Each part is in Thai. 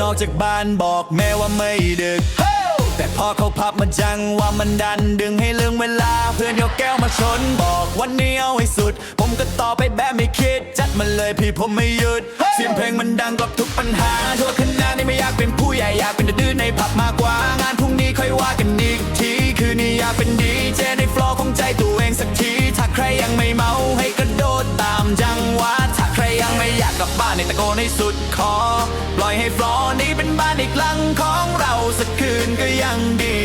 นอกจากบ้านบอกแม่ว่าไม่ดึก แต่พอเขาพับมาจังว่ามันดันดึงให้ลืมเวลา เพื่อนยกแก้วมาชนบอกวันนี้เอาให้สุด ผมก็ตอบไปแบบไม่คิด จัดมันเลยพี่ผมไม่หยุด เสียงเพลงมันดังกลบทุกปัญหาทั่วคณะนี่ไม่อยากเป็นผู้ใหญ่อยากเป็นดื้อในผับมากกว่างานพรุ่งนี้ค่อยว่ากันอีกทีคืนนี้อยากเป็นดีเจในฟลอร์ของใจตัวเองสักทีถ้าใครยังไม่เมาให้กระโดดตามจังหวะถ้าใครยังไม่อยากกลับบ้านในตะโกนให้สุดคอ ล่อยให้ฟลอร์นี้เป็นบ้านอีกหลังของเราสักคืนก็ยังดี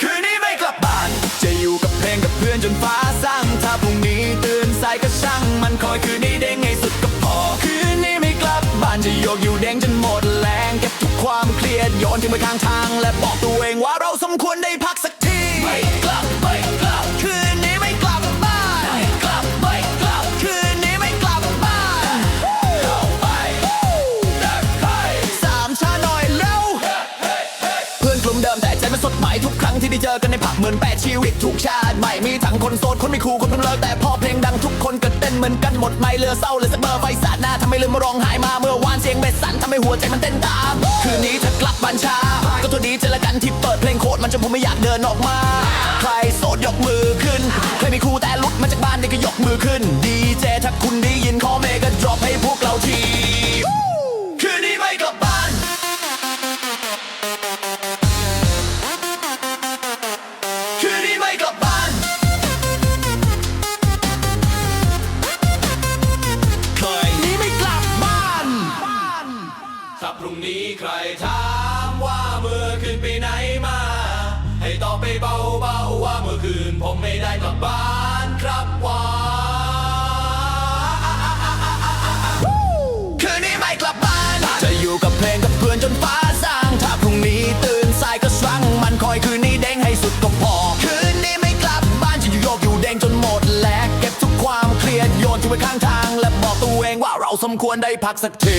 คืนนี้ไม่กลับบ้าน จะอยู่กับเพลงกับเพื่อนจนฟ้าสร้างถ้าพรุ่งนี้ตื่นสายก็ช่างมันคอยคืนนี้เด้งให้สุดก็พอ คืนนี้ไม่กลับบ้านจะโยกอยู่เด้งจนหมดแรงเก็บทุกความเครียดโยนทิ้งไปข้างทางและบอกตัวเอง อกันในผับเหมือนแปดชีวิตทุกชาติใหม่มีทั้งคนโสดคนไม่คูลคนเพิ่งเลิกแต่พอเพลงดังทุกคนก็เต้นเหมือนกันหมดไม่เลือเศร้าเลยสักเบอร์ไฟสาดหน้าทำให้ลืมมาร้องไห้มาเมื่อวานเสียงเบสสั่นทำให้หัวใจมันเต้นตามคืนนี้ถ้ากลับบ้านช้าก็ตัวดีเจอละกันที่เปิดเพลงโคตรมันจนผมไม่อยากเดินออกมา ใครโสดยกมือขึ้นใครมีคู่แต่ลุดมาจากบ้านนี่ก็ยกมือขึ้นดีเจถ้าคุณได้ยินขอเมก คืนนี้ไม่กลับบ้านคืนนี้ไม่กลับบ้าน ถ้าพรุ่งนี้ใครถามว่าเมื่อคืนไปไหนมา ให้ตอบไปเบาๆว่าเมื่อคืนผมไม่ได้กลับบ้าน โยนทิ้งไว้ข้างทาง และบอกตัวเองว่าเราสมควรได้พักสักที